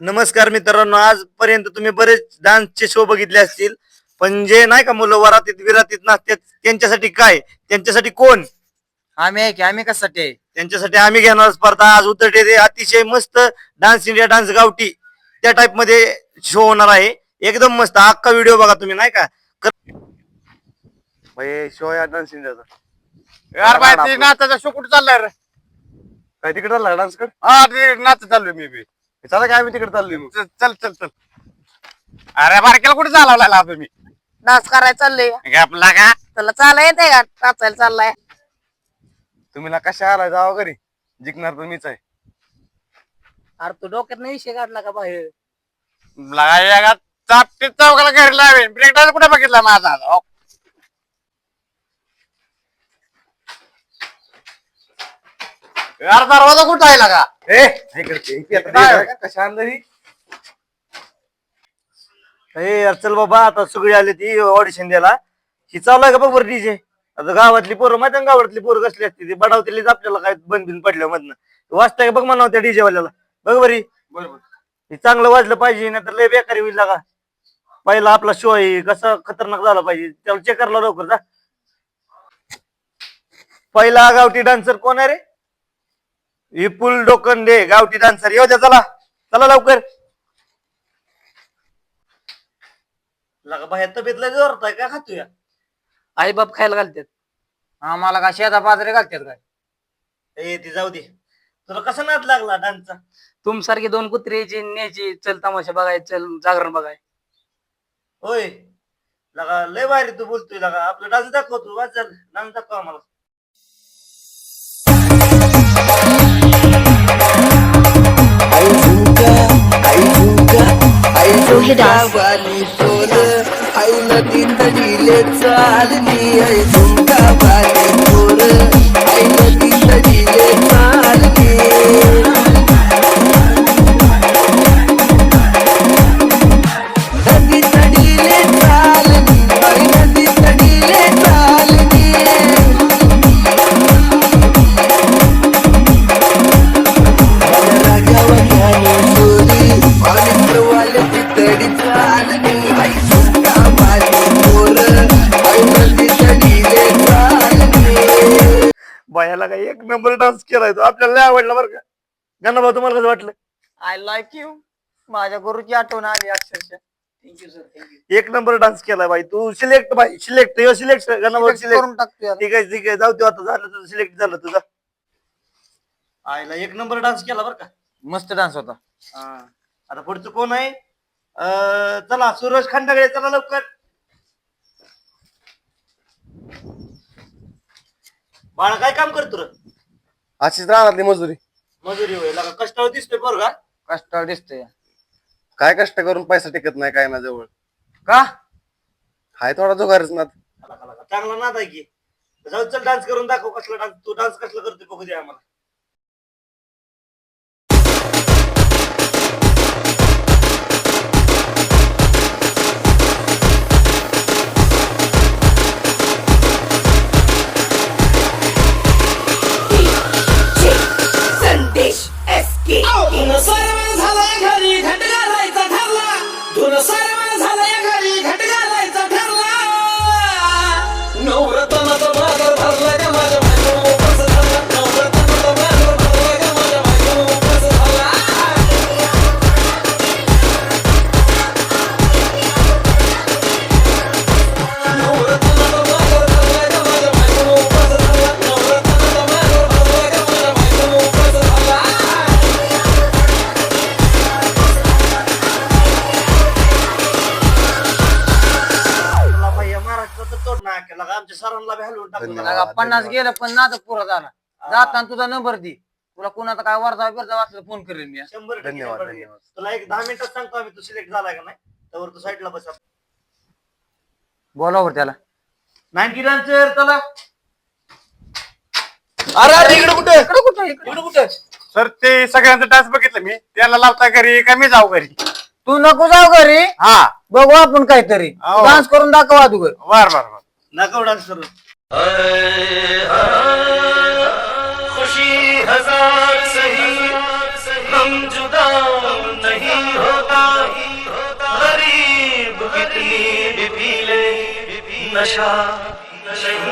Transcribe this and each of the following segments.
नमस्कार मित्रांनो आजपर्यंत तुम्ही बरेच डान्सचे शो बघितले असतील. पण जे नाही का मुलं वरातीत विरातीत नाचतात त्यांच्यासाठी काय? त्यांच्यासाठी कोण? आम्ही आहे की आम्ही कशासाठी आहे? त्यांच्यासाठी आम्ही घेणार स्पर्धा. आज उतरते ते अतिशय मस्त डान्स इंडिया डान्स गावठी. त्या टाइपमध्ये शो होणार आहे. एकदम मस्त. अख्खा व्हिडिओ बघा तुम्ही नाही का? शो या डान्स इंडियाचा. यार बाय ते नाचाचा शो कुठे चाललाय रे? काय तिकडे चालला डान्स कर? हा ते नाच चाललोय मी बी. चला काय आम्ही तिकडे चाललोय मग. चल चल चल चल. अरे बारक्याला कुठे चालवला तुम्ही? डान्स करायला चाललंय. आपला का? त्याला चालाय येते का? नाचायला चाललाय. तुम्ही ना कशा आलाय? जावा घरी. जिंकणार तर मीच आहे. अरे तू डोक्यात विषय काढला का बाहेर? लगा या चापटीत चौकाला घरी लावेन. ब्रेक डान्स कुठे बघितला माझा? यार दरवाजा कुठं आहे लगा ए कशा आणलं ही? ए यार चल बाबा आता सगळी आली ती ऑडिशन द्यायला. ही चालू आहे का बघ बरं डीजे आता गावातली पोरं माहिती आहे ना गावातली पोरं कसली असते? ती बडावतेलीच आपल्याला काय बंद बिन पडल्या मधनं. वाजताय का बघ म्हणा त्या डीजे वाल्याला. बघ बरी हे. चांगलं वाजलं पाहिजे नाही तर लय बेकारी होईल का पहिला आपला शो आहे कसा खतरनाक झाला पाहिजे. त्याला चेक करला लवकर जा. पहिला गावठी डान्सर कोण आहे रे? विपुल डोकंडे गावठी डान्सर. येऊ द्या चला. चला लवकर. लगा बाहेर तब्येत लय जोरात आहे का खातोय आई बाप खायला घालतात. आम्हाला का शेता बाजरे घालतात काय? ए ती जाऊ दे. तुला कसा नाद लागला डान्सचा? तुमसारखी दोन कुत्री यायची न्यायची. चल तमाशा बघाय चल जागरण बघाय. होय. लगा लय भारी तू बोलतोय लगा. आपला डान्स दाखव तू वाच डान्स दाखव आम्हाला. योगी दास आई नदी दिले चालली बायाला काय एक नंबर डान्स केलाय तो. आपल्याला लय आवडला बरं का. गाणं भाऊ तुम्हाला कसं वाटलं? आय लाईक यू माझ्या गुरुची आठवण आली अक्षरशः. Thank you sir thank you एक नंबर डान्स केलाय बाई. तू सिलेक्ट बाई. सिलेक्ट सिलेक्ट गाणं भाऊ सिलेक्ट करून टाकतो. ठीक आहे ठीक आहे. जाऊ दे आता. झालं तुझं. सिलेक्ट झालं तुझं. आईला एक नंबर डान्स केला बरं का. मस्त डान्स होता. हा. आता पुढचं कोण आहे? अं, चला सूरज खंडागळे चला लवकर. बाळा काय काम करतो रे? अशीच राहणार मजुरी. मजुरी होय. लगा कष्टावर दिसतोय बरं का? कष्टावर दिसतोय. काय कष्ट करून पैसा टिकत नाही काय ना जवळ. का? हाय थोडा जुगारच ना. चांगला नाद आहे की. जाऊ चल डान्स करून दाखव कसला डान्स तू डान्स कसला करतोय बघू दे आम्हाला. आमच्या सरांना बी हलवून टाकून धन्यवाद. लगा पन्नास गेलं पण नाद पुरा झाला. जाताना तुझा नंबर दे. तुला कोणाचा काय वरचा बिरचा वाचला फोन करेल मी. शंभर टक्के, धन्यवाद, शंभर टक्के. धन्यवाद. तुला एक दहा मिनिटात सांगतो आम्ही तू सिलेक्ट झालाय का नाही? त्यावर तू साईडला बस. बोलावर त्याला. नाईन्टी डान्सर चला. अरे अरे इकडे कुठे? इकडं कुठं? इकडं कुठे? सर ते सगळ्यांचा डान्स बघितलं मी. त्याला लावता घरी का मी जाऊ घरी? तू नको जाऊ घरी. हा. बघू आपण काहीतरी. हो. डान्स करून दाखव अगोदर. बर बर बर. नाकवडा सर. खुशी हजार सही हम जुदा नहीं होता। गरीब कितनी भी पी ले नशा नहीं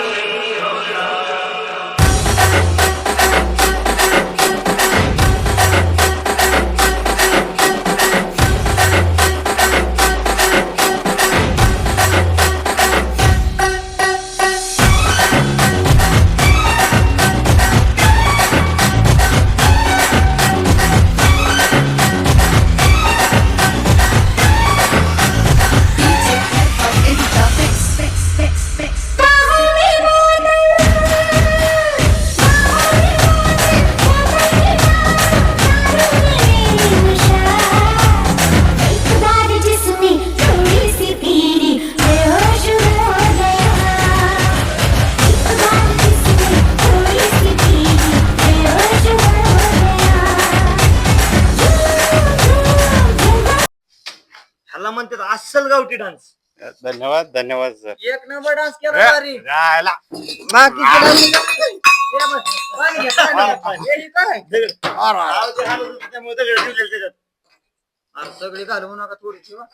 ह्याला म्हणतात अस्सल गावठी डान्स. धन्यवाद धन्यवाद सर. एक नंबर डान्स केला भारी राहिला. बाकीचे dance- पाणी घे, पाणी घे. हे. काय? त्यामुळे दगड ठेवलेले त्याच्यात अरे सगळी घालवू नका थोडी ठेवा.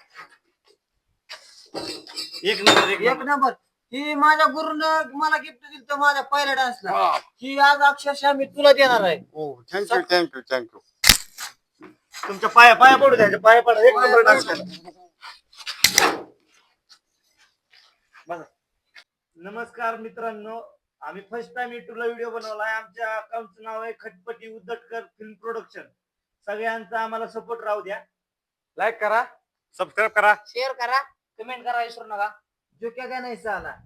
एक नंबर एक एक नंबर. ही माझ्या गुरुनं मला गिफ्ट दिलं तर माझ्या पहिल्या डान्सला. ही. आज अक्षरशः मी तुला देणार आहे. हो थँक्यू थँक्यू थँक्यू तुमच्या पाया पाया पडू द्या पाया पडा. एक नंबर डान्स करा बघा. नमस्कार मित्रांनो. आम्ही फर्स्ट टाइम युट्यूबला व्हिडिओ बनवलाय. आमच्या अकाउंटचं नाव आहे खटपटी उद्दटकर फिल्म प्रोडक्शन सगळ्यांचा आम्हाला सपोर्ट राहू द्या. लाईक करा. सबस्क्राईब करा. शेअर करा. कमेंट करा विसरू नका. जो क्या काय नाही साला